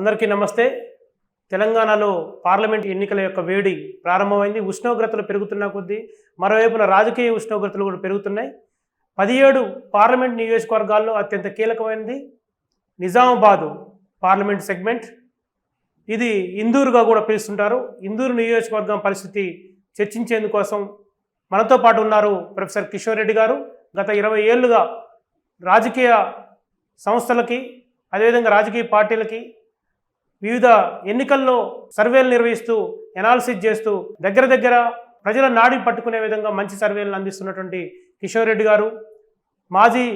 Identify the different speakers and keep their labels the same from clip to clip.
Speaker 1: అందరికీ నమస్తే. తెలంగాణలో పార్లమెంట్ ఎన్నికల యొక్క వేడి ప్రారంభమైంది. ఉష్ణోగ్రతలు పెరుగుతున్న కొద్దీ మరోవైపున రాజకీయ ఉష్ణోగ్రతలు కూడా పెరుగుతున్నాయి. పదిహేడు పార్లమెంట్ నియోజకవర్గాల్లో అత్యంత కీలకమైనది నిజామాబాదు పార్లమెంట్ సెగ్మెంట్. ఇది ఇందూరుగా కూడా పిలుస్తుంటారు. ఇందూరు నియోజకవర్గం పరిస్థితి చర్చించేందుకోసం మనతో పాటు ఉన్నారు ప్రొఫెసర్ కిషోర్ రెడ్డి గారు. గత ఇరవై ఏళ్ళుగా రాజకీయ సంస్థలకి అదేవిధంగా రాజకీయ పార్టీలకి వివిధ ఎన్నికల్లో సర్వేలు నిర్వహిస్తూ ఎనాలిసిస్ చేస్తూ దగ్గర దగ్గర ప్రజల నాడి పట్టుకునే విధంగా మంచి సర్వేలను అందిస్తున్నటువంటి కిషోర్ రెడ్డి గారు మాజీ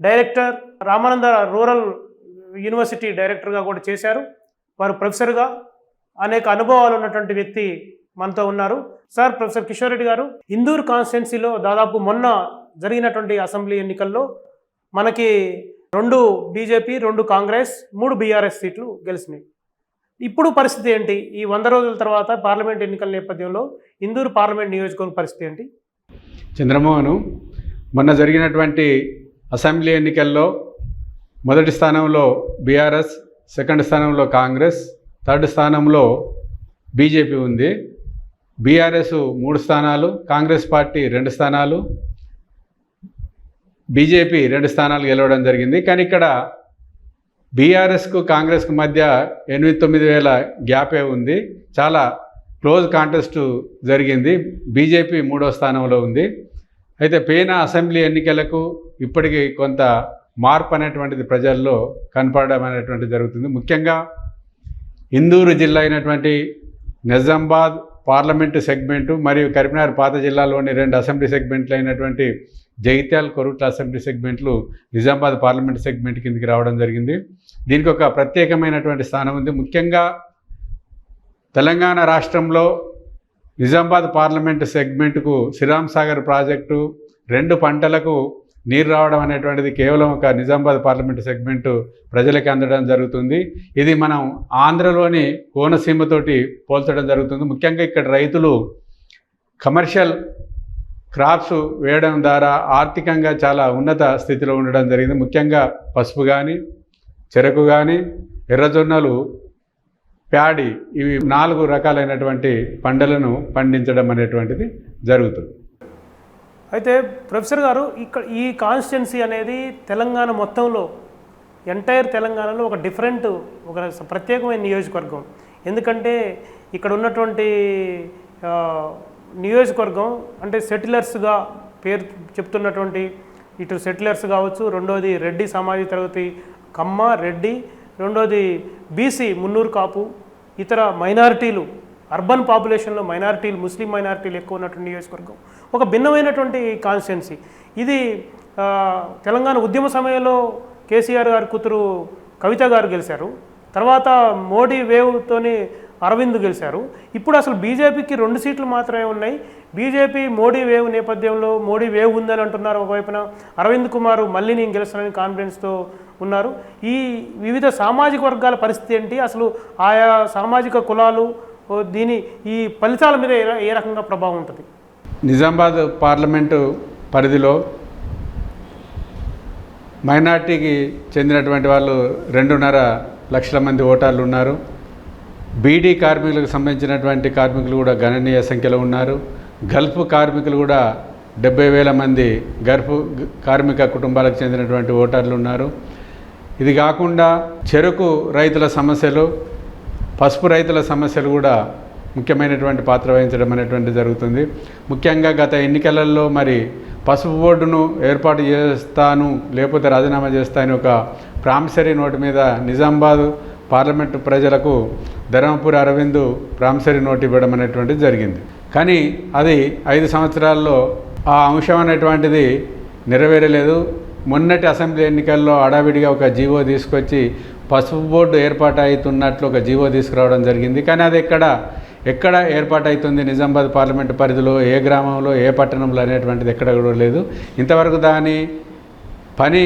Speaker 1: డైరెక్టర్ రామానంద రూరల్ యూనివర్సిటీ డైరెక్టర్గా కూడా చేశారు. వారు ప్రొఫెసర్గా అనేక అనుభవాలు ఉన్నటువంటి వ్యక్తి మనతో ఉన్నారు. సార్ ప్రొఫెసర్ కిషోర్ రెడ్డి గారు ఇందూర్ కాన్స్టిట్యున్సీలో దాదాపు మొన్న జరిగినటువంటి అసెంబ్లీ ఎన్నికల్లో మనకి రెండు బీజేపీ రెండు కాంగ్రెస్ మూడు బీఆర్ఎస్ సీట్లు గెలిచినాయి. ఇప్పుడు పరిస్థితి ఏంటి? ఈ వంద రోజుల తర్వాత పార్లమెంట్ ఎన్నికల నేపథ్యంలో ఇందూరు పార్లమెంట్ నియోజకవర్గ పరిస్థితి ఏంటి?
Speaker 2: చంద్రమోహన్ మొన్న జరిగినటువంటి అసెంబ్లీ ఎన్నికల్లో మొదటి స్థానంలో బీఆర్ఎస్ సెకండ్ స్థానంలో కాంగ్రెస్ థర్డ్ స్థానంలో బీజేపీ ఉంది. బీఆర్ఎస్ మూడు స్థానాలు కాంగ్రెస్ పార్టీ రెండు స్థానాలు బీజేపీ రెండు స్థానాలు గెలవడం జరిగింది. కానీ ఇక్కడ బీఆర్ఎస్కు కాంగ్రెస్కు మధ్య ఎనిమిది తొమ్మిది వేల గ్యాపే ఉంది. చాలా క్లోజ్ కాంటెస్ట్ జరిగింది. బీజేపీ మూడో స్థానంలో ఉంది. అయితే పేనా అసెంబ్లీ ఎన్నికలకు ఇప్పటికీ కొంత మార్పు అనేటువంటిది ప్రజల్లో కనపడడం అనేటువంటిది జరుగుతుంది. ముఖ్యంగా ఇందూరు జిల్లా అయినటువంటి నిజామాబాద్ పార్లమెంటు సెగ్మెంటు మరియు కరీంనగర్ పాత జిల్లాలోని రెండు అసెంబ్లీ సెగ్మెంట్లు అయినటువంటి జగిత్యాల కొరుట్ల అసెంబ్లీ సెగ్మెంట్లు నిజామాబాద్ పార్లమెంట్ సెగ్మెంట్ కిందికి రావడం జరిగింది. దీనికి ఒక ప్రత్యేకమైనటువంటి స్థానం ఉంది. ముఖ్యంగా తెలంగాణ రాష్ట్రంలో నిజామాబాద్ పార్లమెంటు సెగ్మెంట్కు శ్రీరామ్ సాగర్ ప్రాజెక్టు రెండు పంటలకు నీరు రావడం అనేటువంటిది కేవలం ఒక నిజామాబాద్ పార్లమెంటు సెగ్మెంటు ప్రజలకి అందడం జరుగుతుంది. ఇది మనం ఆంధ్రలోని కోనసీమతోటి పోల్చడం జరుగుతుంది. ముఖ్యంగా ఇక్కడ రైతులు కమర్షియల్ క్రాప్స్ వేయడం ద్వారా ఆర్థికంగా చాలా ఉన్నత స్థితిలో ఉండడం జరిగింది. ముఖ్యంగా పసుపు కానీ చెరకు కానీ ఎర్రజొన్నలు ప్యాడి ఇవి నాలుగు రకాలైనటువంటి పంటలను పండించడం అనేటువంటిది జరుగుతుంది.
Speaker 1: అయితే ప్రొఫెసర్ గారు ఇక్కడ ఈ కాన్స్టిట్యున్సీ అనేది తెలంగాణ మొత్తంలో ఎంటైర్ తెలంగాణలో ఒక డిఫరెంట్ ఒక ప్రత్యేకమైన నియోజకవర్గం. ఎందుకంటే ఇక్కడ ఉన్నటువంటి నియోజకవర్గం అంటే సెటిలర్స్గా పేరు చెప్తున్నటువంటి ఇటు సెటిలర్స్ కావచ్చు రెండోది రెడ్డి సామాజిక తరగతి కమ్మ రెడ్డి రెండోది బీసీ మున్నూరు కాపు ఇతర మైనారిటీలు అర్బన్ పాపులేషన్లో మైనారిటీలు ముస్లిం మైనారిటీలు ఎక్కువ ఉన్నటువంటి నియోజకవర్గం. ఒక భిన్నమైనటువంటి కాన్స్టిట్యున్సీ. ఇది తెలంగాణ ఉద్యమ సమయంలో కేసీఆర్ గారి కూతురు కవిత గారు గెలిచారు. తర్వాత మోడీ వేవ్తోని అరవింద్ గెలిచారు. ఇప్పుడు అసలు బీజేపీకి రెండు సీట్లు మాత్రమే ఉన్నాయి. బీజేపీ మోడీ వేవ్ నేపథ్యంలో మోడీ వేవ్ ఉందని అంటున్నారు ఒకవైపున. అరవింద్ కుమార్ మళ్ళీ నేను గెలుస్తానని కాన్ఫిడెన్స్తో ఉన్నారు. ఈ వివిధ సామాజిక వర్గాల పరిస్థితి ఏంటి? అసలు ఆయా సామాజిక కులాలు దీని ఈ ఫలితాల మీద ఏ రకంగా ప్రభావం ఉంటుంది?
Speaker 2: నిజామాబాద్ పార్లమెంటు పరిధిలో మైనార్టీకి చెందినటువంటి వాళ్ళు రెండున్నర లక్షల మంది ఓటర్లు ఉన్నారు. బీడీ కార్మికులకు సంబంధించినటువంటి కార్మికులు కూడా గణనీయ సంఖ్యలో ఉన్నారు. గల్ఫ్ కార్మికులు కూడా డెబ్బై వేల మంది గల్ఫ్ కార్మిక కుటుంబాలకు చెందినటువంటి ఓటర్లు ఉన్నారు. ఇది కాకుండా చెరుకు రైతుల సమస్యలు పసుపు రైతుల సమస్యలు కూడా ముఖ్యమైనటువంటి పాత్ర వహించడం అనేటువంటి జరుగుతుంది. ముఖ్యంగా గత ఎన్నికలలో మరి పసుపు బోర్డును ఏర్పాటు చేస్తాను లేకపోతే రాజీనామా చేస్తాను ఒక ప్రామిసరీ నోటు మీద నిజామాబాద్ పార్లమెంటు ప్రజలకు ధర్మపురి అరవింద్ ప్రామిసరీ నోటు ఇవ్వడం అనేటువంటిది జరిగింది. కానీ అది ఐదు సంవత్సరాల్లో ఆ అంశం అనేటువంటిది నెరవేరలేదు. మొన్నటి అసెంబ్లీ ఎన్నికల్లో అడావిడిగా ఒక జీవో తీసుకొచ్చి పసుపు బోర్డు ఏర్పాటు అవుతున్నట్లు ఒక జీవో తీసుకురావడం జరిగింది. కానీ అది ఎక్కడ ఎక్కడ ఏర్పాటు అవుతుంది నిజామాబాద్ పార్లమెంటు పరిధిలో ఏ గ్రామంలో ఏ పట్టణంలో అనేటువంటిది ఎక్కడ కూడా లేదు. ఇంతవరకు దాని పని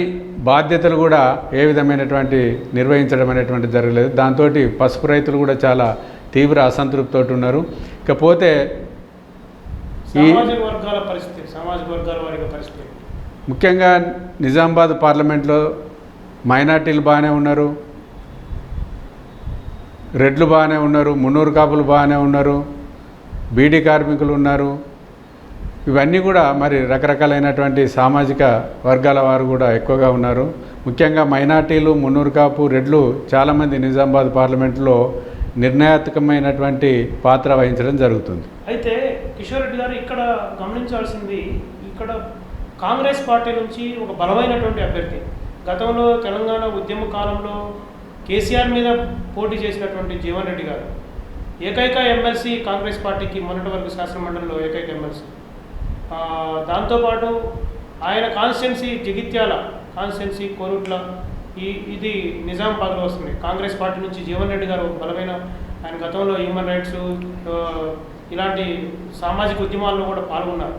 Speaker 2: బాధ్యతలు కూడా ఏ విధమైనటువంటి నిర్వహించడం అనేటువంటి జరగలేదు. దాంతో పసుపు రైతులు కూడా చాలా తీవ్ర అసంతృప్తితో ఉన్నారు. ఇకపోతే ఈ
Speaker 1: సామాజిక వర్గాల పరిస్థితి సామాజిక వర్గాల వారి పరిస్థితి
Speaker 2: ముఖ్యంగా నిజామాబాద్ పార్లమెంట్లో మైనార్టీలు బాగానే ఉన్నారు. రెడ్లు బాగానే ఉన్నారు. మున్నూరు కాపులు బాగానే ఉన్నారు. బీడీ కార్మికులు ఉన్నారు. ఇవన్నీ కూడా మరి రకరకాలైనటువంటి సామాజిక వర్గాల వారు కూడా ఎక్కువగా ఉన్నారు. ముఖ్యంగా మైనార్టీలు మున్నూరు కాపు రెడ్లు చాలామంది నిజామాబాద్ పార్లమెంట్లో నిర్ణయాత్మకమైనటువంటి పాత్ర వహించడం జరుగుతుంది.
Speaker 1: అయితే కిషోర్ రెడ్డి గారు ఇక్కడ గమనించాల్సింది ఇక్కడ కాంగ్రెస్ పార్టీ నుంచి ఒక బలమైనటువంటి అభ్యర్థి. గతంలో తెలంగాణ ఉద్యమ కాలంలో కేసీఆర్ మీద పోటీ చేసినటువంటి జీవన్ రెడ్డి గారు. ఏకైక ఎమ్మెల్సీ కాంగ్రెస్ పార్టీకి మొన్నటి వరకు శాసనమండలిలో ఏకైక ఎమ్మెల్సీ. దాంతోపాటు ఆయన కాన్స్టిట్యున్సీ జగిత్యాల కాన్స్టిట్యున్సీ కోరుట్ల ఈ ఇది నిజామాబాద్లో వస్తుంది. కాంగ్రెస్ పార్టీ నుంచి జీవన్ రెడ్డి గారు బలమైన ఆయన గతంలో హ్యూమన్ రైట్స్ ఇలాంటి సామాజిక ఉద్యమాల్లో కూడా పాల్గొన్నారు.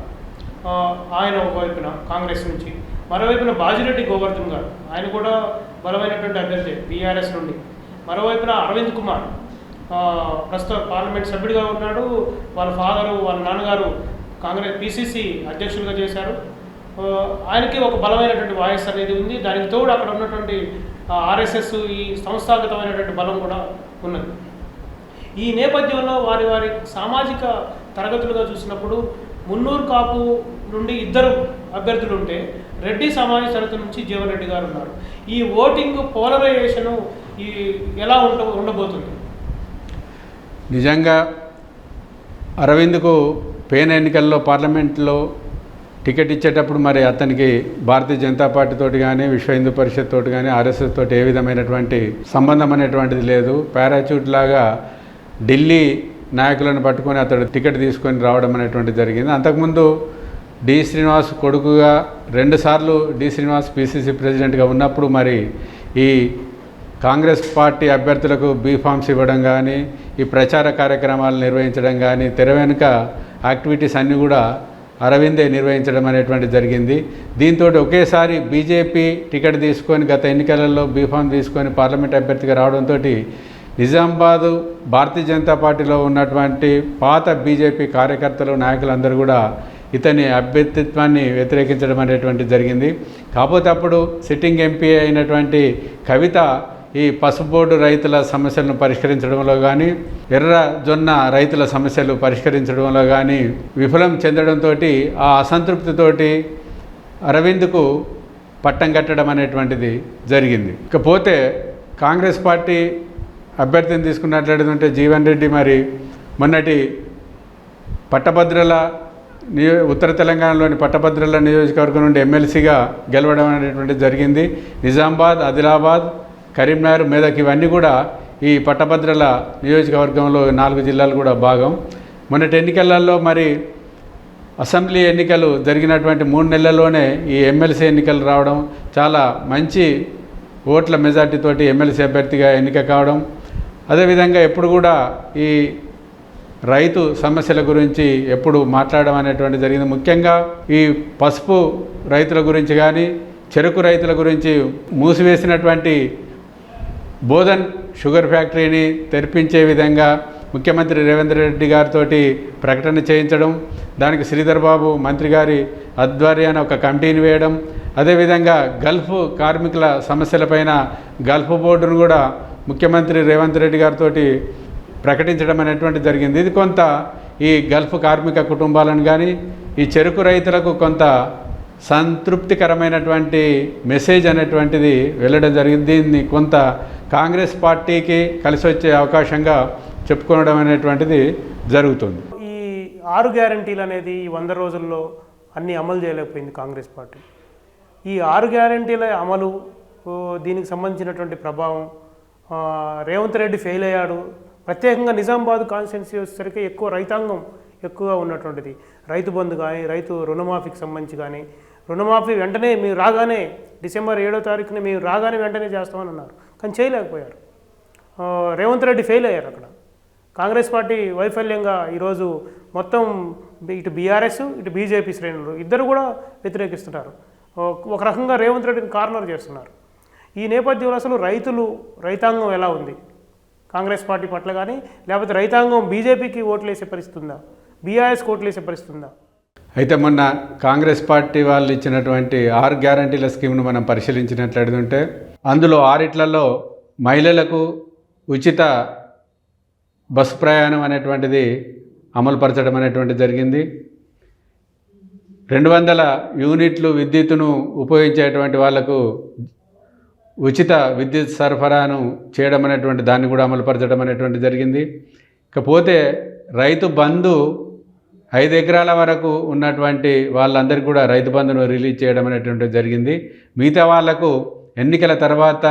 Speaker 1: ఆయన ఒకవైపున కాంగ్రెస్ నుంచి. మరోవైపున బాజిరెడ్డి గోవర్ధన్ గారు. ఆయన కూడా బలమైనటువంటి అభ్యర్థి బీఆర్ఎస్ నుండి. మరోవైపున అరవింద్ కుమార్. ప్రస్తుత ప్రస్తుతం పార్లమెంట్ సభ్యుడిగా ఉన్నాడు. వాళ్ళ ఫాదరు వాళ్ళ నాన్నగారు కాంగ్రెస్ పిసిసి అధ్యక్షులుగా చేశారు. ఆయనకి ఒక బలమైనటువంటి వాయిస్ అనేది ఉంది. దానికి తోడు అక్కడ ఉన్నటువంటి ఆర్ఎస్ఎస్ ఈ సంస్థాగతమైనటువంటి బలం కూడా ఉన్నది. ఈ నేపథ్యంలో వారి వారి సామాజిక తరగతులుగా చూసినప్పుడు మున్నూరు కాపు నుండి ఇద్దరు అభ్యర్థులు ఉంటే రెడ్డి సమాజ తరగతి నుంచి జీవన్ రెడ్డి గారు ఉన్నారు. ఈ ఓటింగ్ పోలరైజేషను ఈ ఎలా ఉండ ఉండబోతుంది?
Speaker 2: నిజంగా అరవింద్కు పేన ఎన్నికల్లో పార్లమెంట్లో టికెట్ ఇచ్చేటప్పుడు మరి అతనికి భారతీయ జనతా పార్టీ తోటి కానీ విశ్వ హిందూ పరిషత్ తోటి కానీ ఆర్ఎస్ఎస్ తోటి ఏ విధమైనటువంటి సంబంధం అనేటువంటిది లేదు. పారాచూట్ లాగా ఢిల్లీ నాయకులను పట్టుకొని అతడు టికెట్ తీసుకొని రావడం అనేటువంటిది జరిగింది. అంతకుముందు డి శ్రీనివాస్ కొడుకుగా రెండుసార్లు డి శ్రీనివాస్ పిసిసి ప్రెసిడెంట్గా ఉన్నప్పుడు మరి ఈ కాంగ్రెస్ పార్టీ అభ్యర్థులకు బీఫామ్స్ ఇవ్వడం కానీ ఈ ప్రచార కార్యక్రమాలు నిర్వహించడం కానీ తెర వెనుక యాక్టివిటీస్ అన్నీ కూడా అరవిందే నిర్వహించడం అనేటువంటి జరిగింది. దీంతో ఒకేసారి బీజేపీ టికెట్ తీసుకొని గత ఎన్నికలలో బీఫామ్ తీసుకొని పార్లమెంట్ అభ్యర్థిగా రావడంతో నిజామాబాదు భారతీయ జనతా పార్టీలో ఉన్నటువంటి పాత బీజేపీ కార్యకర్తలు నాయకులందరూ కూడా ఇతని అభ్యర్థిత్వాన్ని వ్యతిరేకించడం అనేటువంటి జరిగింది. కాకపోతే అప్పుడు సిట్టింగ్ ఎంపీ అయినటువంటి కవిత ఈ పసుపోటు రైతుల సమస్యలను పరిష్కరించడంలో కానీ ఎర్ర జొన్న రైతుల సమస్యలు పరిష్కరించడంలో కానీ విఫలం చెందడంతో ఆ అసంతృప్తితోటి అరవింద్కు పట్టం కట్టడం అనేటువంటిది జరిగింది. ఇకపోతే కాంగ్రెస్ పార్టీ అభ్యర్థిని తీసుకున్నట్లయితే జీవన్ రెడ్డి మరి మొన్నటి పట్టభద్రుల నియో ఉత్తర తెలంగాణలోని పట్టభద్రుల నియోజకవర్గం నుండి ఎమ్మెల్సీగా గెలవడం అనేటువంటిది జరిగింది. నిజామాబాద్ ఆదిలాబాద్ కరీంనగర్ మెదక్ ఇవన్నీ కూడా ఈ పట్టభద్రల నియోజకవర్గంలో నాలుగు జిల్లాలు కూడా భాగం. మొన్నటి ఎన్నికలలో మరి అసెంబ్లీ ఎన్నికలు జరిగినటువంటి మూడు నెలల్లోనే ఈ ఎమ్మెల్సీ ఎన్నికలు రావడం చాలా మంచి ఓట్ల మెజార్టీతోటి ఎమ్మెల్సీ అభ్యర్థిగా ఎన్నిక కావడం. అదేవిధంగా ఎప్పుడు కూడా ఈ రైతు సమస్యల గురించి ఎప్పుడు మాట్లాడడం అనేటువంటి జరిగింది. ముఖ్యంగా ఈ పసుపు రైతుల గురించి కానీ చెరుకు రైతుల గురించి మూసివేసినటువంటి బోధన్ షుగర్ ఫ్యాక్టరీని తెరిపించే విధంగా ముఖ్యమంత్రి రేవంత్ రెడ్డి గారితో ప్రకటన చేయించడం దానికి శ్రీధర్ బాబు మంత్రి గారి ఆధ్వర్యాన ఒక కమిటీని వేయడం అదేవిధంగా గల్ఫ్ కార్మికుల సమస్యలపైన గల్ఫ్ బోర్డును కూడా ముఖ్యమంత్రి రేవంత్ రెడ్డి గారితో ప్రకటించడం అనేటువంటి జరిగింది. ఇది కొంత ఈ గల్ఫ్ కార్మిక కుటుంబాలను కానీ ఈ చెరుకు రైతులకు కొంత సంతృప్తికరమైనటువంటి మెసేజ్ అనేటువంటిది వెళ్ళడం జరిగింది. దీన్ని కొంత కాంగ్రెస్ పార్టీకి కలిసి వచ్చే అవకాశంగా చెప్పుకోవడం అనేటువంటిది జరుగుతుంది.
Speaker 1: ఈ ఆరు గ్యారంటీలు అనేది ఈ వంద రోజుల్లో అన్ని అమలు చేయలేకపోయింది కాంగ్రెస్ పార్టీ. ఈ ఆరు గ్యారంటీల అమలు దీనికి సంబంధించినటువంటి ప్రభావం రేవంత్ రెడ్డి ఫెయిల్ అయ్యాడు. ప్రత్యేకంగా నిజామాబాద్ కాన్స్టిట్యున్సీ వచ్చేసరికి ఎక్కువ రైతాంగం ఎక్కువగా ఉన్నటువంటిది. రైతు బంధు కానీ రైతు రుణమాఫీకి సంబంధించి కానీ రుణమాఫీ వెంటనే మీరు రాగానే డిసెంబర్ ఏడో తారీఖున మీరు రాగానే వెంటనే చేస్తామని అన్నారు. కానీ చేయలేకపోయారు. రేవంత్ రెడ్డి ఫెయిల్ అయ్యారు అక్కడ. కాంగ్రెస్ పార్టీ వైఫల్యంగా ఈరోజు మొత్తం ఇటు బీఆర్ఎస్ ఇటు బీజేపీ శ్రేణులు ఇద్దరు కూడా వ్యతిరేకిస్తున్నారు. ఒక- ఒక రకంగా రేవంత్ రెడ్డిని కార్నర్ చేస్తున్నారు. ఈ నేపథ్యంలో అసలు రైతులు రైతాంగం ఎలా ఉంది? కాంగ్రెస్ పార్టీ పట్ల కానీ లేకపోతే రైతాంగం బీజేపీకి ఓట్లేసే పరిస్థితి ఉందా బీఆర్ఎస్కి ఓట్లేసే పరిస్థితి ఉందా
Speaker 2: అయితే మొన్న కాంగ్రెస్ పార్టీ వాళ్ళు ఇచ్చినటువంటి ఆరు గ్యారంటీల స్కీమ్ను మనం పరిశీలించినట్లయితే అందులో ఆరిట్లలో మహిళలకు ఉచిత బస్సు ప్రయాణం అనేటువంటిది అమలుపరచడం అనేటువంటిది జరిగింది. రెండు వందల యూనిట్లు విద్యుత్తును ఉపయోగించేటువంటి వాళ్ళకు ఉచిత విద్యుత్ సరఫరాను చేయడం అనేటువంటి దాన్ని కూడా అమలుపరచడం అనేటువంటి జరిగింది. ఇకపోతే రైతు బంధు ఐదు ఎకరాల వరకు ఉన్నటువంటి వాళ్ళందరికీ కూడా రైతు బంధును రిలీజ్ చేయడం అనేటువంటిది జరిగింది. మిగతా వాళ్ళకు ఎన్నికల తర్వాత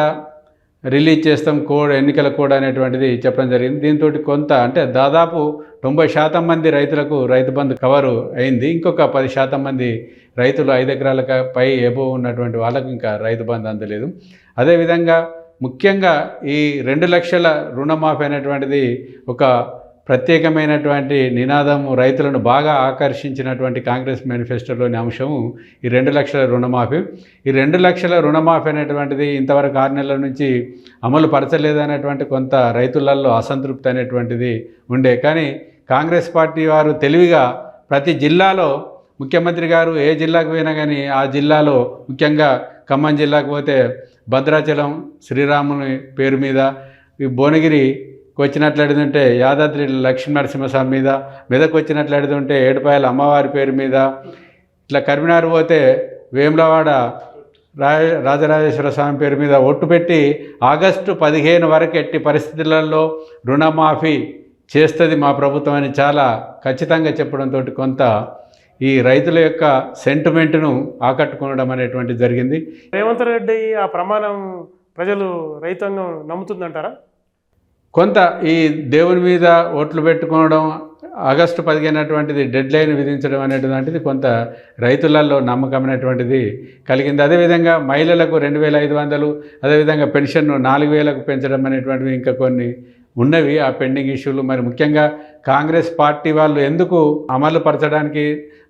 Speaker 2: రిలీజ్ చేస్తాం కోడ్ ఎన్నికల కోడ్ అనేటువంటిది చెప్పడం జరిగింది. దీంతో కొంత అంటే దాదాపు తొంభై శాతం మంది రైతులకు రైతు బంధు కవరు అయింది. ఇంకొక పది శాతం మంది రైతులు ఐదు ఎకరాల పై ఎబో ఉన్నటువంటి వాళ్ళకు ఇంకా రైతు బంధు అందలేదు. అదేవిధంగా ముఖ్యంగా ఈ రెండు లక్షల రుణమాఫీ అనేటువంటిది ఒక ప్రత్యేకమైనటువంటి నినాదం రైతులను బాగా ఆకర్షించినటువంటి కాంగ్రెస్ మేనిఫెస్టోలోని అంశము ఈ రెండు లక్షల రుణమాఫీ. ఈ రెండు లక్షల రుణమాఫీ అనేటువంటిది ఇంతవరకు ఆరు నెలల నుంచి అమలు పరచలేదనేటువంటి కొంత రైతులలో అసంతృప్తి అనేటువంటిది ఉండే. కానీ కాంగ్రెస్ పార్టీ వారు తెలివిగా ప్రతి జిల్లాలో ముఖ్యమంత్రి గారు ఏ జిల్లాకు పోయినా కానీ ఆ జిల్లాలో ముఖ్యంగా ఖమ్మం జిల్లాకు పోతే భద్రాచలం శ్రీరాముని పేరు మీద ఈ భువనగిరి వచ్చినట్లు అడుగుతుంటే యాదాద్రి లక్ష్మీ నరసింహస్వామి మీద మెదక్ అడుగుతుంటే ఏడుపాయల అమ్మవారి పేరు మీద. ఇట్లా కరీంనగర్ పోతే వేములవాడ రాజ రాజరాజేశ్వర స్వామి పేరు మీద ఒట్టు పెట్టి ఆగస్టు పదిహేను వరకు ఎట్టి పరిస్థితులలో రుణమాఫీ చేస్తుంది మా ప్రభుత్వం అని చాలా ఖచ్చితంగా చెప్పడంతో కొంత ఈ రైతుల యొక్క సెంటిమెంట్ను ఆకట్టుకోవడం అనేటువంటిది జరిగింది.
Speaker 1: రేవంత్ రెడ్డి ఆ ప్రమాణం ప్రజలు రైతాంగం నమ్ముతుందంటారా?
Speaker 2: కొంత ఈ దేవుని మీద ఓట్లు పెట్టుకోవడం ఆగస్టు పదిహేనటువంటిది డెడ్ లైన్ విధించడం అనేటువంటిది కొంత రైతులలో నమ్మకమైనటువంటిది కలిగింది. అదేవిధంగా మహిళలకు రెండు వేల ఐదు వందలు అదేవిధంగా పెన్షన్ను నాలుగు వేలకు పెంచడం అనేటువంటివి ఇంకా కొన్ని ఉన్నవి ఆ పెండింగ్ ఇష్యూలు. మరి ముఖ్యంగా కాంగ్రెస్ పార్టీ వాళ్ళు ఎందుకు అమలు పరచడానికి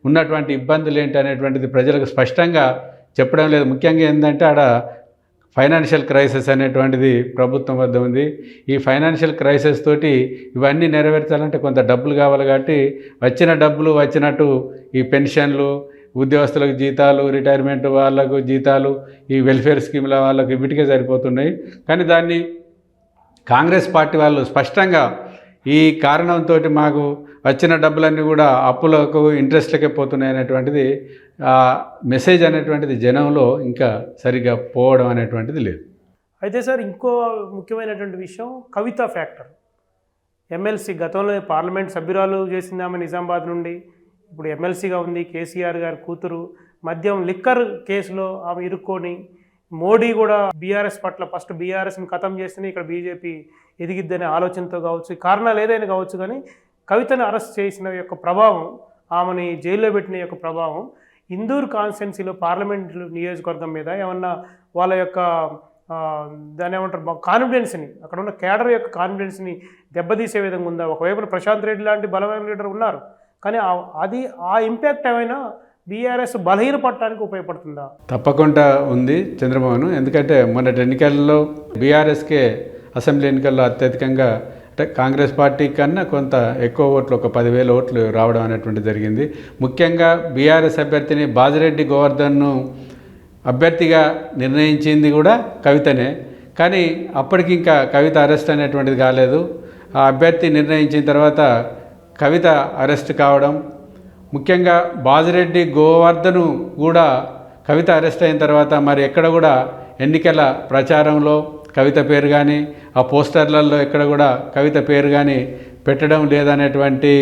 Speaker 2: ఉన్నటువంటి ఇబ్బందులు ఏంటి అనేటువంటిది ప్రజలకు స్పష్టంగా చెప్పడం లేదు. ముఖ్యంగా ఏంటంటే ఆడ ఫైనాన్షియల్ క్రైసిస్ అనేటువంటిది ప్రభుత్వం వద్ద ఉంది. ఈ ఫైనాన్షియల్ క్రైసిస్ తోటి ఇవన్నీ నెరవేర్చాలంటే కొంత డబ్బులు కావాలి కాబట్టి వచ్చిన డబ్బులు వచ్చినట్టు ఈ పెన్షన్లు ఉద్యోగస్తులకు జీతాలు రిటైర్మెంట్ వాళ్ళకు జీతాలు ఈ వెల్ఫేర్ స్కీమ్ల వాళ్ళకు వీటికే సరిపోతున్నాయి. కానీ దాన్ని కాంగ్రెస్ పార్టీ వాళ్ళు స్పష్టంగా ఈ కారణంతో మాకు వచ్చిన డబ్బులన్నీ కూడా అప్పులకు ఇంట్రెస్ట్లకే పోతున్నాయి అనేటువంటిది ఆ మెసేజ్ అనేటువంటిది జనంలో ఇంకా సరిగా పోవడం అనేటువంటిది లేదు.
Speaker 1: అయితే సార్ ఇంకో ముఖ్యమైనటువంటి విషయం కవిత ఫ్యాక్టర్. ఎమ్మెల్సీ గతంలో పార్లమెంట్ సభ్యురాలు చేసింది ఆమె నిజామాబాద్ నుండి ఇప్పుడు ఎమ్మెల్సీగా ఉంది కేసీఆర్ గారు కూతురు. మద్యం లిక్కర్ కేసులో ఆమె ఇరుక్కొని మోడీ కూడా బీఆర్ఎస్ పట్ల ఫస్ట్ బీఆర్ఎస్ని ఖతం చేస్తేనే ఇక్కడ బీజేపీ ఎదిగిద్దనే ఆలోచనతో కావచ్చు కారణాలు ఏదైనా కావచ్చు కానీ కవితను అరెస్ట్ చేసిన యొక్క ప్రభావం ఆమెని జైల్లో పెట్టిన యొక్క ప్రభావం ఇందూర్ కాన్స్టిట్యున్సీలో పార్లమెంట్ నియోజకవర్గం మీద ఏమన్నా వాళ్ళ యొక్క దాని ఏమంటారు కాన్ఫిడెన్స్ని అక్కడ ఉన్న కేడర్ యొక్క కాన్ఫిడెన్స్ని దెబ్బతీసే విధంగా ఉందా? ఒకవైపున ప్రశాంత్ రెడ్డి లాంటి బలమైన లీడర్ ఉన్నారు. కానీ అది ఆ ఇంపాక్ట్ ఏమైనా బీఆర్ఎస్ బలహీనపడటానికి ఉపయోగపడుతుందా?
Speaker 2: తప్పకుండా ఉంది చంద్రబాబును. ఎందుకంటే మొన్నటి ఎన్నికల్లో బీఆర్ఎస్కే అసెంబ్లీ ఎన్నికల్లో అత్యధికంగా అంటే కాంగ్రెస్ పార్టీ కన్నా కొంత ఎక్కువ ఓట్లు ఒక పదివేల ఓట్లు రావడం అనేటువంటి జరిగింది. ముఖ్యంగా బీఆర్ఎస్ అభ్యర్థిని బాజిరెడ్డి గోవర్ధన్ను అభ్యర్థిగా నిర్ణయించింది కూడా కవితనే. కానీ అప్పటికి ఇంకా కవిత అరెస్ట్ అనేటువంటిది కాలేదు. ఆ అభ్యర్థి నిర్ణయించిన తర్వాత కవిత అరెస్ట్ కావడం ముఖ్యంగా బాజిరెడ్డి గోవర్ధను కూడా కవిత అరెస్ట్ అయిన తర్వాత మరి ఎక్కడ కూడా ఎన్నికల ప్రచారంలో కవిత పేరు కానీ ఆ పోస్టర్లలో ఎక్కడ కూడా కవిత పేరు కానీ పెట్టడం లేదనేటువంటి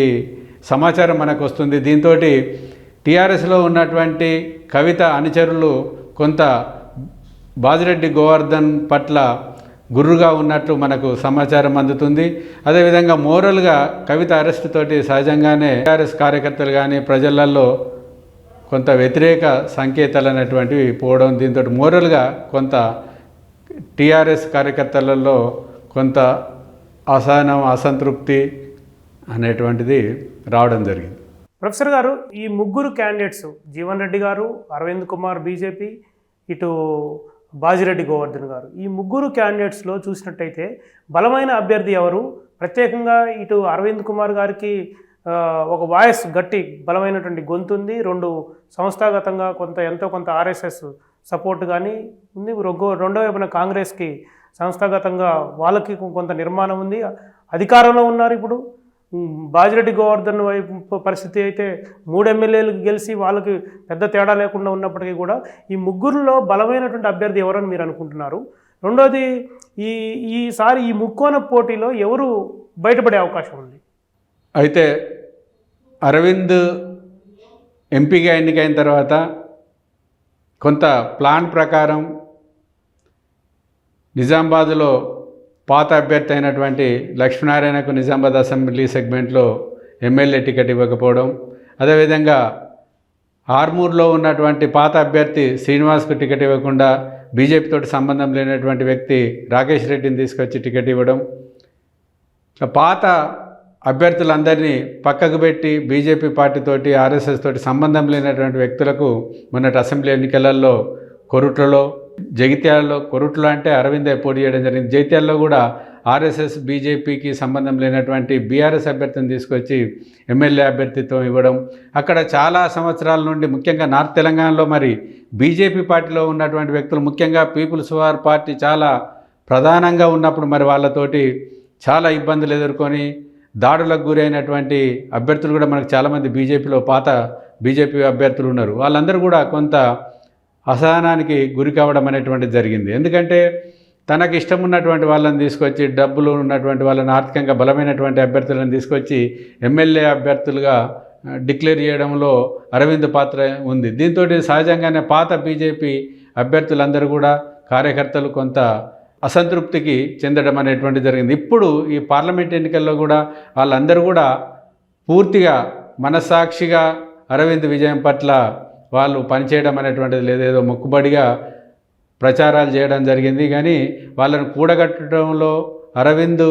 Speaker 2: సమాచారం మనకు వస్తుంది. దీంతో టీఆర్ఎస్లో ఉన్నటువంటి కవిత అనుచరులు కొంత బాజిరెడ్డి గోవర్ధన్ పట్ల గుర్రుగా ఉన్నట్లు మనకు సమాచారం అందుతుంది. అదేవిధంగా మోరల్గా కవిత అరెస్ట్ తోటి సహజంగానే టీఆర్ఎస్ కార్యకర్తలు కానీ ప్రజలలో కొంత వ్యతిరేక సంకేతాలు అనేటువంటివి పోవడం దీంతో మోరల్గా కొంత టీఆర్ఎస్ కార్యకర్తలలో కొంత అసహనం అసంతృప్తి అనేటువంటిది రావడం జరిగింది.
Speaker 1: ప్రొఫెసర్ గారు ఈ ముగ్గురు క్యాండిడేట్స్ జీవన్ రెడ్డి గారు అరవింద్ కుమార్ బీజేపీ ఇటు బాజిరెడ్డి గోవర్ధన్ గారు ఈ ముగ్గురు క్యాండిడేట్స్లో చూసినట్టయితే బలమైన అభ్యర్థి ఎవరు? ప్రత్యేకంగా ఇటు అరవింద్ కుమార్ గారికి ఒక వాయిస్ గట్టి బలమైనటువంటి గొంతుంది రెండు సంస్థాగతంగా కొంత ఎంతో కొంత ఆర్ఎస్ఎస్ సపోర్ట్ కానీ ఉంది. రొగ్గో రెండో వైపున కాంగ్రెస్కి సంస్థాగతంగా వాళ్ళకి కొంత నిర్మాణం ఉంది. అధికారంలో ఉన్నారు ఇప్పుడు. బాజిరెడ్డి గోవర్ధన్ వైపు పరిస్థితి అయితే మూడు ఎమ్మెల్యేలు గెలిచి వాళ్ళకి పెద్ద తేడా లేకుండా ఉన్నప్పటికీ కూడా ఈ ముగ్గురులో బలమైనటువంటి అభ్యర్థి ఎవరని మీరు అనుకుంటున్నారు? రెండోది ఈ ఈసారి ఈ ముక్కోన పోటీలో ఎవరు బయటపడే అవకాశం ఉంది?
Speaker 2: అయితే అరవింద్ ఎంపీగా ఎన్నికైన తర్వాత కొంత ప్లాన్ ప్రకారం నిజామాబాద్లో పాత అభ్యర్థి అయినటువంటి లక్ష్మీనారాయణకు నిజామాబాద్ అసెంబ్లీ సెగ్మెంట్లో ఎమ్మెల్యే టికెట్ ఇవ్వకపోవడం అదేవిధంగా ఆర్మూర్లో ఉన్నటువంటి పాత అభ్యర్థి శ్రీనివాస్కు టికెట్ ఇవ్వకుండా బీజేపీతో సంబంధం లేనటువంటి వ్యక్తి రాకేష్ రెడ్డిని తీసుకొచ్చి టికెట్ ఇవ్వడం పాత అభ్యర్థులందరినీ పక్కకు పెట్టి బీజేపీ పార్టీతోటి ఆర్ఎస్ఎస్ తోటి సంబంధం లేనటువంటి వ్యక్తులకు మొన్నటి అసెంబ్లీ ఎన్నికలలో కొరుట్లలో జగిత్యాలలో కొరుట్లో అంటే అరవిందే పోటీ చేయడం జరిగింది. జగిత్యాలలో కూడా ఆర్ఎస్ఎస్ బీజేపీకి సంబంధం లేనటువంటి బీఆర్ఎస్ అభ్యర్థిని తీసుకొచ్చి ఎమ్మెల్యే అభ్యర్థిత్వం ఇవ్వడం. అక్కడ చాలా సంవత్సరాల నుండి ముఖ్యంగా నార్త్ తెలంగాణలో మరి బీజేపీ పార్టీలో ఉన్నటువంటి వ్యక్తులు ముఖ్యంగా పీపుల్స్ వార్ పార్టీ చాలా ప్రధానంగా ఉన్నప్పుడు మరి వాళ్ళతోటి చాలా ఇబ్బందులు ఎదుర్కొని దాడులకు గురైనటువంటి అభ్యర్థులు కూడా మనకు చాలామంది బీజేపీలో పాత బీజేపీ అభ్యర్థులు ఉన్నారు. వాళ్ళందరూ కూడా కొంత అసహనానికి గురి కావడం అనేటువంటిది జరిగింది. ఎందుకంటే తనకు ఇష్టం ఉన్నటువంటి వాళ్ళని తీసుకొచ్చి డబ్బులు ఉన్నటువంటి వాళ్ళని ఆర్థికంగా బలమైనటువంటి అభ్యర్థులను తీసుకొచ్చి ఎమ్మెల్యే అభ్యర్థులుగా డిక్లేర్ చేయడంలో అరవింద్ పాత్ర ఉంది. దీంతో సహజంగానే పాత బీజేపీ అభ్యర్థులందరూ కూడా కార్యకర్తలు కొంత అసంతృప్తికి చెందడం అనేటువంటి జరిగింది. ఇప్పుడు ఈ పార్లమెంట్ ఎన్నికల్లో కూడా వాళ్ళందరూ కూడా పూర్తిగా మనస్సాక్షిగా అరవింద్ విజయం పట్ల వాళ్ళు పనిచేయడం అనేటువంటిది లేదేదో మొక్కుబడిగా ప్రచారాలు చేయడం జరిగింది. కానీ వాళ్ళను కూడగట్టడంలో అరవింద్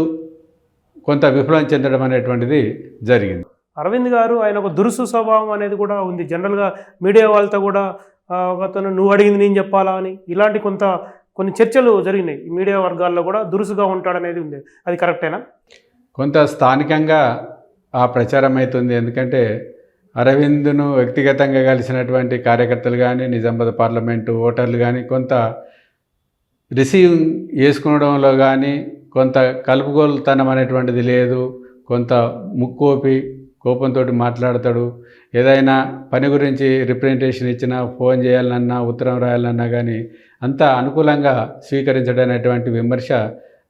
Speaker 2: కొంత విఫలం చెందడం అనేటువంటిది జరిగింది.
Speaker 1: అరవింద్ గారు ఆయన ఒక దురుసు స్వభావం అనేది కూడా ఉంది. జనరల్గా మీడియా వాళ్ళతో కూడా ఆ, ఒకతను నువ్వు అడిగింది నేను చెప్పాలా అని. ఇలాంటి కొంత కొన్ని చర్చలు జరిగినాయి. మీడియా వర్గాల్లో కూడా దురుసుగా ఉంటాడనేది ఉంది. అది కరెక్టేనా?
Speaker 2: కొంత స్థానికంగా ఆ ప్రచారం అవుతుంది. ఎందుకంటే అరవింద్ను వ్యక్తిగతంగా కలిసినటువంటి కార్యకర్తలు కానీ నిజామాబాద్ పార్లమెంటు ఓటర్లు కానీ కొంత రిసీవ్ చేసుకోవడంలో కానీ కొంత కలుపుగోలుతనం అనేటువంటిది లేదు. కొంత ముక్కోపి కోపంతో మాట్లాడతాడు. ఏదైనా పని గురించి రిప్రజెంటేషన్ ఇచ్చినా ఫోన్ చేయాలన్నా ఉత్తరం రాయాలన్నా కానీ అంత అనుకూలంగా స్వీకరించడం అనేటువంటి విమర్శ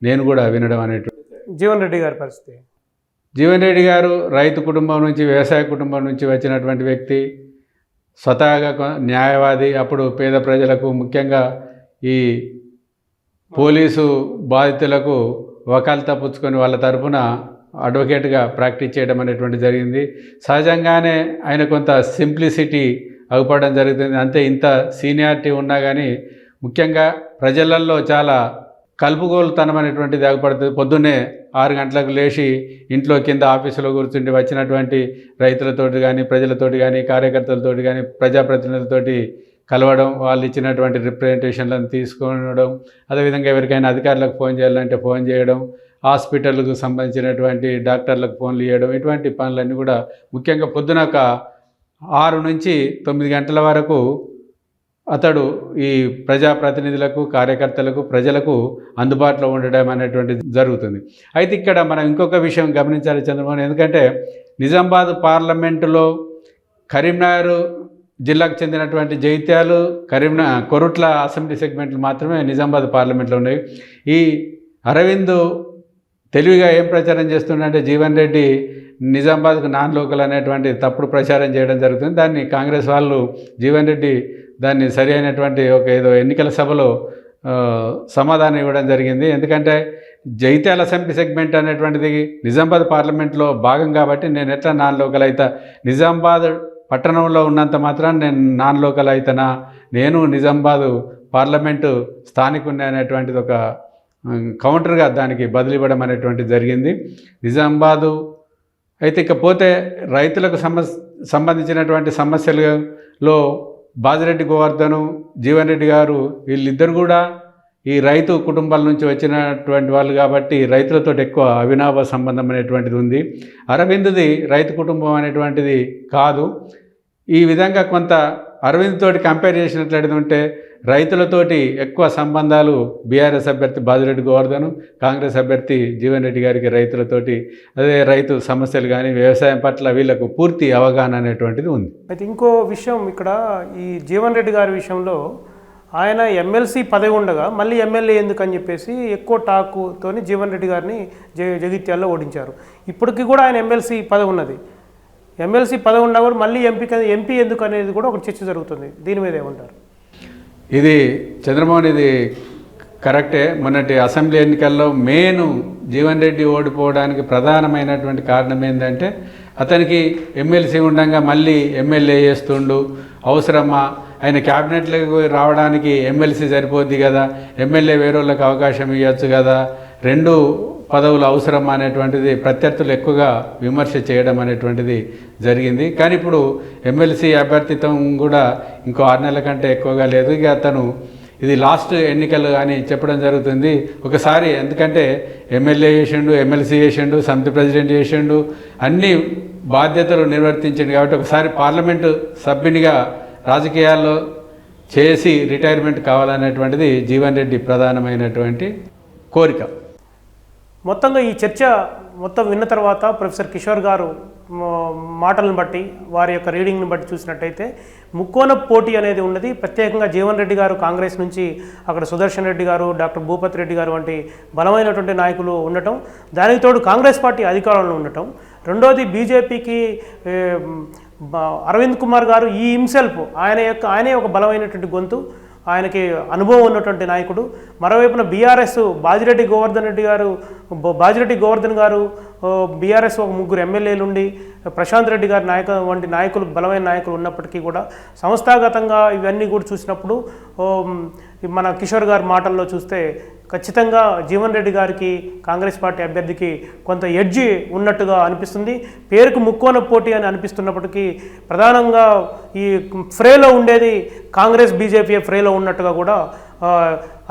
Speaker 2: నేను కూడా వినడం అనేటువంటి
Speaker 1: జీవన్ రెడ్డి గారి పరిస్థితి?
Speaker 2: జీవన్ రెడ్డి గారు రైతు కుటుంబం నుంచి వ్యవసాయ కుటుంబం నుంచి వచ్చినటువంటి వ్యక్తి స్వతహాగా న్యాయవాది అప్పుడు పేద ప్రజలకు ముఖ్యంగా ఈ పోలీసు బాధితులకు వకాలతా పుచ్చుకొని వాళ్ళ తరపున అడ్వకేట్గా ప్రాక్టీస్ చేయడం అనేటువంటి జరిగింది. సహజంగానే ఆయన కొంత సింప్లిసిటీ అగుపడడం జరుగుతుంది. అంతే ఇంత సీనియారిటీ ఉన్నా కానీ ముఖ్యంగా ప్రజలల్లో చాలా కలుపుగోలుతనం అనేటువంటిది ఆగపడుతుంది పొద్దున్నే ఆరు గంటలకు లేచి ఇంట్లో కింద ఆఫీసులో కూర్చుండి వచ్చినటువంటి రైతులతోటి కానీ ప్రజలతోటి కానీ కార్యకర్తలతోటి కానీ ప్రజాప్రతినిధులతోటి కలవడం వాళ్ళు ఇచ్చినటువంటి రిప్రజెంటేషన్లను తీసుకోవడం అదేవిధంగా ఎవరికైనా అధికారులకు ఫోన్ చేయాలంటే ఫోన్ చేయడం హాస్పిటల్కు సంబంధించినటువంటి డాక్టర్లకు ఫోన్లు ఇవ్వడం ఇటువంటి పనులన్నీ కూడా ముఖ్యంగా పొద్దున ఒక ఆరు నుంచి తొమ్మిది గంటల వరకు అతడు ఈ ప్రజాప్రతినిధులకు కార్యకర్తలకు ప్రజలకు అందుబాటులో ఉండడం అనేటువంటిది జరుగుతుంది. అయితే ఇక్కడ మనం ఇంకొక విషయం గమనించాలి చంద్రమోహన్ ఎందుకంటే నిజామాబాద్ పార్లమెంటులో కరీంనగర్ జిల్లాకు చెందినటువంటి జైత్యాలు కరీంనగర్ కొరుట్ల అసెంబ్లీ సెగ్మెంట్లు మాత్రమే నిజామాబాద్ పార్లమెంట్లో ఉన్నాయి. ఈ అరవింద్ తెలివిగా ఏం ప్రచారం చేస్తుండంటే జీవన్ రెడ్డి నిజామాబాద్కు నాన్ లోకల్ అనేటువంటి తప్పుడు ప్రచారం చేయడం జరుగుతుంది. దాన్ని కాంగ్రెస్ వాళ్ళు జీవన్ రెడ్డి దాన్ని సరి అయినటువంటి ఒక ఏదో ఎన్నికల సభలో సమాధానం ఇవ్వడం జరిగింది. ఎందుకంటే జైత్యాల అసెంబ్లీ సెగ్మెంట్ అనేటువంటిది నిజామాబాద్ పార్లమెంట్లో భాగం కాబట్టి నేను ఎట్లా నాన్ లోకల్ అవుతా నిజామాబాద్ పట్టణంలో ఉన్నంత మాత్రం నేను నాన్ లోకల్ అవుతానా నేను నిజామాబాద్ పార్లమెంటు స్థానికుని అనేటువంటిది ఒక కౌంటర్గా దానికి బదిలివ్వడం అనేటువంటిది జరిగింది. నిజామాబాదు అయితే ఇకపోతే రైతులకు సమస్ సంబంధించినటువంటి సమస్యలలో బాజిరెడ్డి గోవర్ధను జీవన్ రెడ్డి గారు వీళ్ళిద్దరు కూడా ఈ రైతు కుటుంబాల నుంచి వచ్చినటువంటి వాళ్ళు కాబట్టి రైతులతో ఎక్కువ అవినాభ సంబంధం అనేటువంటిది ఉంది. అరవింద్ది రైతు కుటుంబం అనేటువంటిది కాదు. ఈ విధంగా కొంత అరవింద్ తోటి కంపేర్ చేసినట్లయితే ఉంటే రైతులతోటి ఎక్కువ సంబంధాలు బీఆర్ఎస్ అభ్యర్థి బాజిరెడ్డి గోవర్ధను కాంగ్రెస్ అభ్యర్థి జీవన్ రెడ్డి గారికి రైతులతోటి అదే రైతు సమస్యలు కానీ వ్యవసాయం పట్ల వీళ్ళకు పూర్తి అవగాహన అనేటువంటిది ఉంది.
Speaker 1: అయితే ఇంకో విషయం ఇక్కడ ఈ జీవన్ రెడ్డి గారి విషయంలో ఆయన ఎమ్మెల్సీ పదవి ఉండగా మళ్ళీ ఎమ్మెల్యే ఎందుకని చెప్పేసి ఎక్కువ టాకుతోని జీవన్ రెడ్డి గారిని జగిత్యాల్లో ఓడించారు. ఇప్పటికీ కూడా ఆయన ఎమ్మెల్సీ పదవి ఉన్నది. ఎమ్మెల్సీ పదవి ఉన్నా కూడా మళ్ళీ ఎంపీ ఎంపీ ఎందుకు అనేది కూడా ఒక చర్చ జరుగుతుంది. దీని మీద ఏమంటారు?
Speaker 2: ఇది చంద్రమోహన్ ఇది కరెక్టే. మొన్నటి అసెంబ్లీ ఎన్నికల్లో మెయిన్ జీవన్ రెడ్డి ఓడిపోవడానికి ప్రధానమైనటువంటి కారణం ఏంటంటే అతనికి ఎమ్మెల్సీ ఉండగా మళ్ళీ ఎమ్మెల్యే చేస్తుండు. అవసరమా? ఆయన క్యాబినెట్లకు రావడానికి ఎమ్మెల్సీ సరిపోద్ది కదా? ఎమ్మెల్యే వేరే వాళ్ళకి అవకాశం ఇవ్వచ్చు కదా? రెండు పదవులు అవసరం అనేటువంటిది ప్రత్యర్థులు ఎక్కువగా విమర్శ చేయడం అనేటువంటిది జరిగింది. కానీ ఇప్పుడు ఎమ్మెల్సీ అభ్యర్థితం కూడా ఇంకో ఆరు నెలల కంటే ఎక్కువగా లేదు. ఇక అతను ఇది లాస్ట్ ఎన్నికలు అని చెప్పడం జరుగుతుంది. ఒకసారి ఎందుకంటే ఎమ్మెల్యే చేసిండు ఎమ్మెల్సీ చేసిండు సమితి ప్రెసిడెంట్ చేసిండు అన్ని బాధ్యతలు నిర్వర్తించిండు కాబట్టి ఒకసారి పార్లమెంటు సభ్యునిగా రాజకీయాల్లో చేసి రిటైర్మెంట్ కావాలనేటువంటిది జీవన్ రెడ్డి ప్రధానమైనటువంటి కోరిక.
Speaker 1: మొత్తంగా ఈ చర్చ మొత్తం విన్న తర్వాత ప్రొఫెసర్ కిషోర్ గారు మాటలను బట్టి వారి యొక్క రీడింగ్ని బట్టి చూసినట్టయితే ముక్కోన పోటీ అనేది ఉన్నది. ప్రత్యేకంగా జీవన్ రెడ్డి గారు కాంగ్రెస్ నుంచి అక్కడ సుదర్శన్ రెడ్డి గారు డాక్టర్ భూపతి రెడ్డి గారు వంటి బలమైనటువంటి నాయకులు ఉండటం దానికి తోడు కాంగ్రెస్ పార్టీ అధికారంలో ఉండటం. రెండోది బీజేపీకి అరవింద్ కుమార్ గారు ఈ హిమ్సెల్ఫ్ ఆయన యొక్క ఆయనే ఒక బలమైనటువంటి గొంతు. ఆయనకి అనుభవం ఉన్నటువంటి నాయకుడు. మరోవైపున బీఆర్ఎస్ బాజిరెడ్డి గోవర్ధన్ రెడ్డి గారు బాజిరెడ్డి గోవర్ధన్ గారు బీఆర్ఎస్ ఒక ముగ్గురు ఎమ్మెల్యేలు ఉండి ప్రశాంత్ రెడ్డి గారి నాయక వంటి నాయకులు బలమైన నాయకులు ఉన్నప్పటికీ కూడా సంస్థాగతంగా ఇవన్నీ కూడా చూసినప్పుడు మన కిషోర్ గారి మాటల్లో చూస్తే ఖచ్చితంగా జీవన్ రెడ్డి గారికి కాంగ్రెస్ పార్టీ అభ్యర్థికి కొంత ఎడ్జి ఉన్నట్టుగా అనిపిస్తుంది. పేరుకు ముక్కోన పోటీ అని అనిపిస్తున్నప్పటికీ ప్రధానంగా ఈ ఫ్రేలో ఉండేది కాంగ్రెస్ బీజేపీ ఫ్రేలో ఉన్నట్టుగా కూడా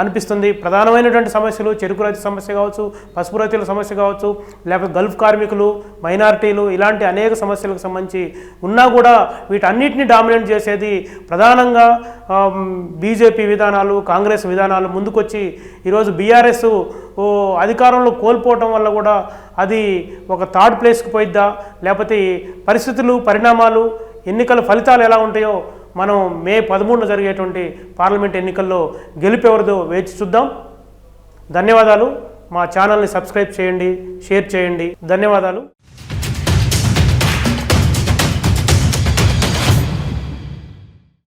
Speaker 1: అనిపిస్తుంది. ప్రధానమైనటువంటి సమస్యలు చెరుకు రైతు సమస్య కావచ్చు పసుపు రైతుల సమస్య కావచ్చు లేకపోతే గల్ఫ్ కార్మికులు మైనారిటీలు ఇలాంటి అనేక సమస్యలకు సంబంధించి ఉన్నా కూడా వీటన్నిటిని డామినేట్ చేసేది ప్రధానంగా బీజేపీ విధానాలు కాంగ్రెస్ విధానాలు ముందుకొచ్చి ఈరోజు బీఆర్ఎస్ అధికారంలో కోల్పోవటం వల్ల కూడా అది ఒక థర్డ్ ప్లేస్కి పోయిద్దా? లేకపోతే పరిస్థితులు పరిణామాలు ఎన్నికల ఫలితాలు ఎలా ఉంటాయో మనం మే పదమూడున జరిగేటువంటి పార్లమెంట్ ఎన్నికల్లో గెలిపెవరిదో వేచి చూద్దాం. ధన్యవాదాలు. మా ఛానల్ని సబ్స్క్రైబ్ చేయండి షేర్ చేయండి. ధన్యవాదాలు.